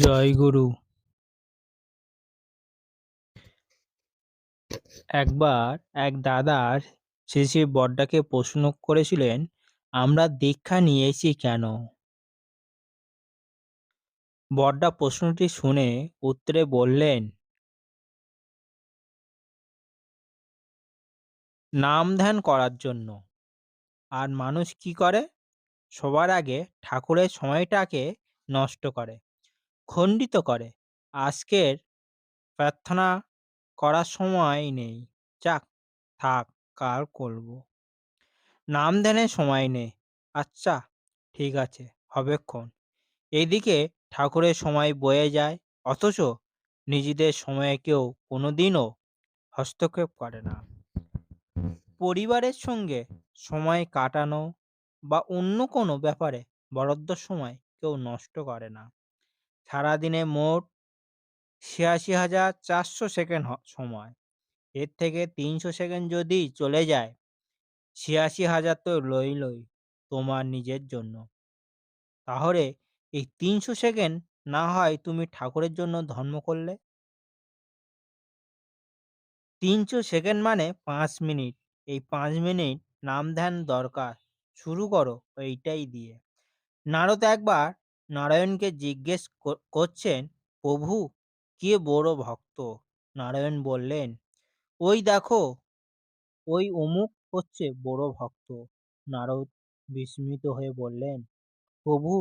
জয় গুরু। একবার এক দাদার শেষে বড়টাকে প্রশ্ন করেছিলেন, আমরা দীক্ষা নিয়েছি কেন? বড়টা প্রশ্নটি শুনে উত্তরে বললেন, নাম ধ্যান করার জন্য। আর মানুষ কি করে? সবার আগে ঠাকুরের সময়টাকে নষ্ট করে। খণ্ডিত করে। আজকের প্রার্থনা করার সময় নেই। যাক, থাক, কাল করব। নাম ধ্যানের সময় নেই। আচ্ছা ঠিক আছে হবেক্ষণ এদিকে ঠাকুরের সময় বয়ে যায়, অথচ নিজেদের সময়ে কেউ কোনোদিনও হস্তক্ষেপ করে না। পরিবারের সঙ্গে সময় কাটানো বা অন্য কোনো ব্যাপারে বরাদ্দ সময় কেউ নষ্ট করে না। সারাদিনে মোট ছিয়াশি হাজার চারশো সেকেন্ড সময়। এর থেকে তিনশো সেকেন্ড যদি চলে যায়, ছিয়াশি হাজার তো লই লই তোমার নিজের জন্য। তাহলে এই তিনশো সেকেন্ড না হয় তুমি ঠাকুরের জন্য ধর্ম করলে? তিনশো সেকেন্ড মানে পাঁচ মিনিট। এই পাঁচ মিনিট নাম ধ্যান দরকার। শুরু করো, এইটাই দিয়ে। নারদ একবার নারায়ণকে জিজ্ঞেস করছেন, প্রভু, কে বড় ভক্ত? নারায়ণ বললেন, ওই দেখো, ওই অমুক হচ্ছে বড় ভক্ত। নারদ বিস্মিত হয়ে বললেন, প্রভু,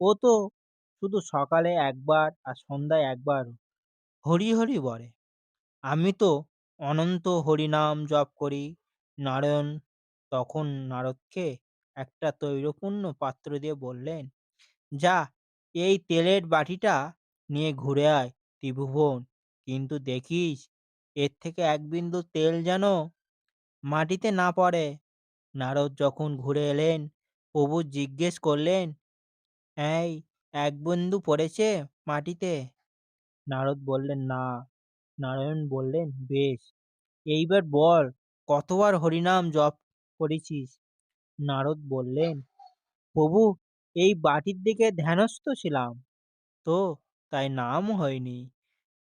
ও তো শুধু সকালে একবার আর সন্ধ্যায় একবার হরি হরি বলে। আমি তো অনন্ত হরিনাম জপ করি। নারায়ণ তখন নারদকে একটা তৈরপূর্ণ পাত্র দিয়ে বললেন যা, এই তেলের বাটিটা নিয়ে ঘুরে আয় ত্রিভুবন। কিন্তু দেখিস, এর থেকে এক বিন্দু তেল যেন মাটিতে না পড়ে। নারদ যখন ঘুরে এলেন, প্রভু জিজ্ঞেস করলেন, এই, এক বিন্দু পড়েছে মাটিতে? নারদ বললেন, না। নারায়ণ বললেন, বেশ, এইবার বল, কতবার হরিনাম জপ করেছিস? নারদ বললেন, প্রভু এই বাটির দিকে ধ্যানস্থ ছিলাম। তো তাই নাম হয়নি।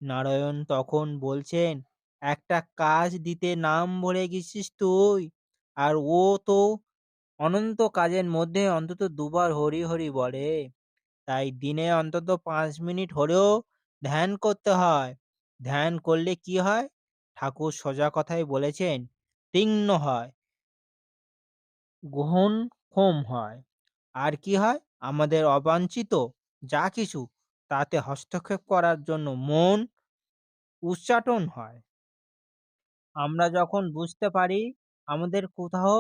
নারায়ণ তখন বলছেন, একটা কাজ দিতে নাম ভরে গেছিস তুই। আর ও তো অনন্ত কাজের মধ্যে অন্তত দুবার হরি হরি বলে। তাই দিনে অন্তত পাঁচ মিনিট হলেও ধ্যান করতে হয়। ধ্যান করলে কি হয়? ঠাকুর সোজা কথাই বলেছেন, তীক্ষ্ণ হয়। গ্রহণ ক্ষম হয়। আর কি হয়? আমাদের অবাঞ্ছিত যা কিছু, তাতে হস্তক্ষেপ করার জন্য মন উচ্চাটন হয়। আমরা যখন বুঝতে পারি আমাদের কোথাও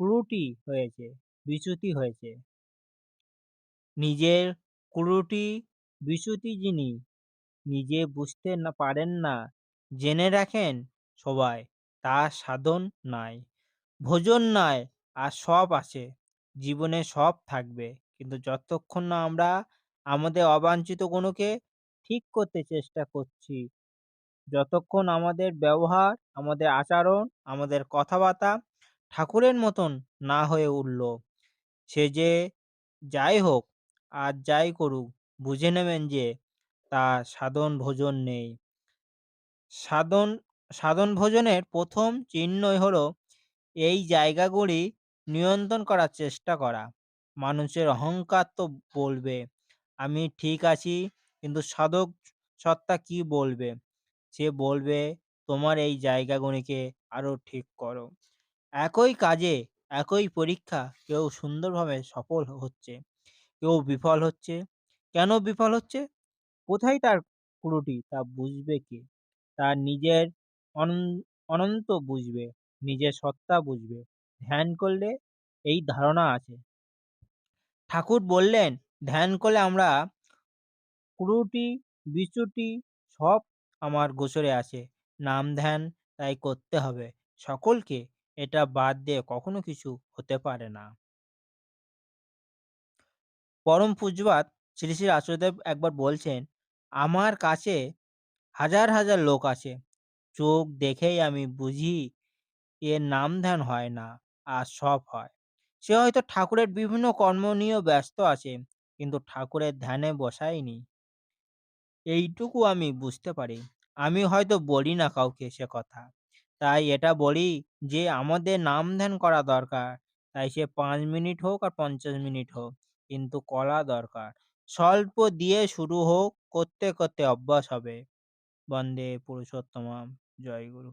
ক্রুটি হয়েছে, বিচ্যুতি হয়েছে, নিজের ক্রুটি, বিচ্যুতি যিনি নিজে বুঝতে না পারেন না, জেনে রাখেন সবাই তা সাধন নাই, ভোজন নাই, আর সব আছে। জীবনে সব থাকবে। কিন্তু যতক্ষণ না আমরা আমাদের অবাঞ্ছিত কোনোকে ঠিক করতে চেষ্টা করছি, যতক্ষণ আমাদের ব্যবহার, আমাদের আচরণ, আমাদের কথাবার্তা ঠাকুরের মতন না হয়ে উঠল, সে যে যাই হোক আর যাই করুক, বুঝে নেবেন যে তার সাধন ভোজন নেই। সাধন সাধন ভোজনের প্রথম চিহ্নই হলো, এই জায়গাগুলি নিয়ন্ত্রণ করার চেষ্টা করা। মানুষের অহংকার তো বলবে, আমি ঠিক আছি, কিন্তু সাধক সত্তা কি বলবে? সে বলবে, তোমার এই জায়গাগুলিকে আরও ঠিক করো। একই কাজে একই পরীক্ষা কেউ সুন্দরভাবে সফল হচ্ছে, কেউ বিফল হচ্ছে। কেন বিফল হচ্ছে? কোথায় তার ত্রুটি তা বুঝবে কে? তার নিজের অনন্ত বুঝবে, নিজের সত্তা বুঝবে। ধ্যান করলে এই ধারণা আছে। ঠাকুর বললেন, ধ্যান করলে আমরা ত্রুটি বিচ্যুতি সব আমার গোচরে আছে। নাম ধ্যান তাই করতে হবে। সকলকে এটা বাদ দিয়ে কখনো কিছু হতে পারে না। পরম পূজবাদ শ্রী শ্রী আচার্যদেব একবার বলছেন, আমার কাছে হাজার হাজার লোক আছে। চোখ দেখেই আমি বুঝি এর নাম ধ্যান হয় না। আর সব হয় সে হয়তো ঠাকুরের বিভিন্ন কর্ম নিয়েও ব্যস্ত আছে কিন্তু ঠাকুরের ধ্যানে বসায়নি এইটুকু আমি বুঝতে পারি। আমি হয়তো বলি না কাউকে সে কথা। তাই এটা বলি যে আমাদের নাম ধ্যান করা দরকার। তাই সে পাঁচ মিনিট হোক আর ৫০ মিনিট হোক কিন্তু করা দরকার। স্বল্প দিয়ে শুরু হোক, করতে, করতে অভ্যাস হবে। বন্দে পুরুষোত্তমম জয় গুরু।